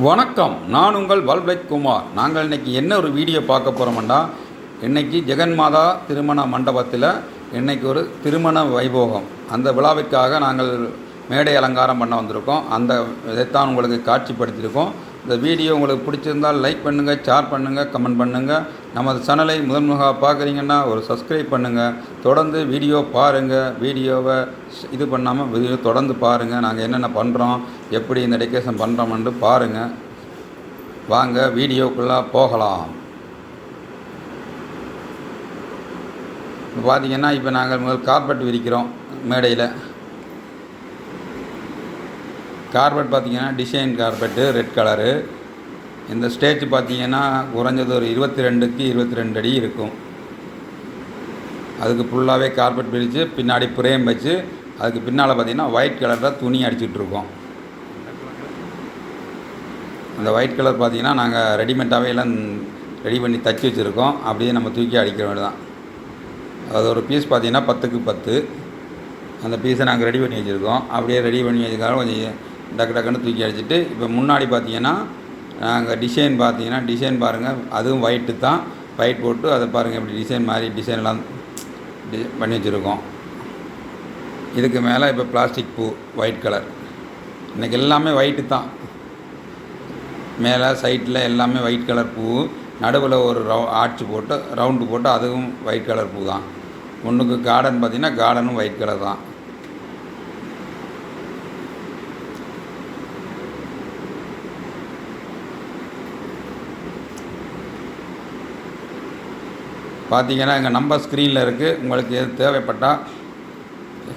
வணக்கம் நான் உங்கள் பல்பிளைக் குமார். நாங்கள் இன்னைக்கு என்ன ஒரு வீடியோ பார்க்க போகிறோம்னா இன்னைக்கு ஜெகன்மாதா திருமண மண்டபத்தில் இன்னைக்கு ஒரு திருமண வைபோகம். அந்த விழாவிற்காக நாங்கள் மேடை அலங்காரம் பண்ண வந்திருக்கோம். அந்த இதைத்தான் உங்களுக்கு காட்சிப்படுத்தியிருக்கோம். இந்த வீடியோ உங்களுக்கு பிடிச்சிருந்தால் லைக் பண்ணுங்கள் ஷேர் பண்ணுங்கள் கமெண்ட் பண்ணுங்கள் நமது சேனலை முதன்முகாக பார்க்குறீங்கன்னா ஒரு சப்ஸ்கிரைப் பண்ணுங்கள் தொடர்ந்து வீடியோ பாருங்கள் வீடியோவை இது பண்ணாமல் வீடியோ தொடர்ந்து பாருங்கள் நாங்கள் என்னென்ன பண்ணுறோம் எப்படி இந்த டெக்கரேஷன் பண்ணுறோம்னு பாருங்கள் வாங்க வீடியோக்குள்ளே போகலாம். இப்போ பார்த்தீங்கன்னா இப்போ நாங்கள் முதல் கார்பெட் விரிக்கிறோம் மேடையில். கார்பெட் பார்த்தீங்கன்னா டிசைன் கார்பெட்டு ரெட் கலரு இந்த ஸ்டேஜ் பார்த்தீங்கன்னா குறைஞ்சது ஒரு இருபத்தி ரெண்டுக்கு இருபத்தி ரெண்டு அடி இருக்கும். அதுக்கு ஃபுல்லாகவே கார்பெட் பிரித்து பின்னாடி ஃப்ரேம் வச்சு அதுக்கு பின்னால் பார்த்தீங்கன்னா ஒயிட் கலரில் துணி அடிச்சிட்ருக்கோம் அந்த ஒயிட் கலர் பார்த்தீங்கன்னா நாங்கள் ரெடிமேடாகவே எல்லாம் ரெடி பண்ணி தச்சு வச்சுருக்கோம். அப்படியே நம்ம தூக்கி அடிக்க வேண்டியதான் அது ஒரு பீஸ் பார்த்தீங்கன்னா பத்துக்கு பத்து. அந்த பீஸை நாங்கள் ரெடி பண்ணி வச்சுருக்கோம். அப்படியே ரெடி பண்ணி வச்சுக்காக கொஞ்சம் டக்கு டக்குன்னு தூக்கி அடிச்சிட்டு இப்போ முன்னாடி பார்த்தீங்கன்னா நாங்கள் டிசைன் பார்த்தீங்கன்னா டிசைன் பாருங்கள் அதுவும் ஒயிட்டு தான். ஒயிட் போட்டு அதை பாருங்கள் இப்படி டிசைன் மாதிரி டிசைன்லாம் டி- பண்ணி வச்சுருக்கோம். இதுக்கு மேலே இப்போ பிளாஸ்டிக் பூ ஒயிட் கலர் இன்றைக்கி எல்லாமே ஒயிட்டு தான். மேலே சைட்டில் எல்லாமே ஒயிட் கலர் பூ. நடுவில் ஒரு ரவு ஆட்சி போட்டு ரவுண்டு போட்டு அதுவும் ஒயிட் கலர் பூ தான். ஒன்றுக்கு கார்டன் பார்த்திங்கன்னா கார்டனும் ஒயிட் கலர் தான். பார்த்தீங்கன்னா எங்கள் நம்பர் ஸ்க்ரீனில் இருக்குது உங்களுக்கு எது தேவைப்பட்டால்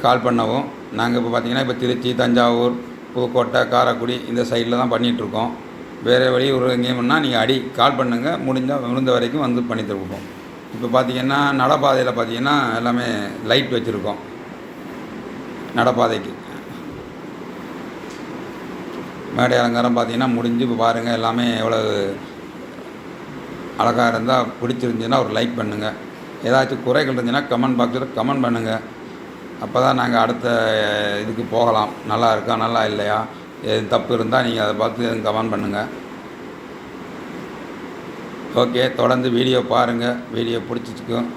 கால் பண்ணவும். நாங்கள் இப்போ பார்த்தீங்கன்னா இப்போ திருச்சி தஞ்சாவூர் புதுக்கோட்டை காரைக்குடி இந்த சைடில் தான் பண்ணிகிட்ருக்கோம் வேறு வெளியூர் எங்கேயும்னா நீங்கள் அடி கால் பண்ணுங்கள் முடிஞ்சால் முடிந்த வரைக்கும் வந்து பண்ணி தருவோம். இப்போ பார்த்தீங்கன்னா நடைபாதையில் பார்த்தீங்கன்னா எல்லாமே லைட் வச்சுருக்கோம். நடைபாதைக்கு. மேடை அலங்காரம் பார்த்தீங்கன்னா முடிஞ்சு இப்போ பாருங்கள் எல்லாமே எவ்வளோ அழகாக இருந்தால் பிடிச்சிருந்துச்சுன்னா ஒரு லைக் பண்ணுங்கள் ஏதாச்சும் குறைகள் இருந்துச்சுன்னா கமெண்ட் பாக்ஸில் கமெண்ட் பண்ணுங்கள் அப்போ தான் நாங்கள் அடுத்த இதுக்கு போகலாம். நல்லா இருக்கா நல்லா இல்லையா? எது தப்பு இருந்தால் நீங்கள் அதை பார்த்து எதுவும் கமெண்ட் பண்ணுங்கள் ஓகே தொடர்ந்து வீடியோ பாருங்கள் வீடியோ பிடிச்சிச்சுக்கும்.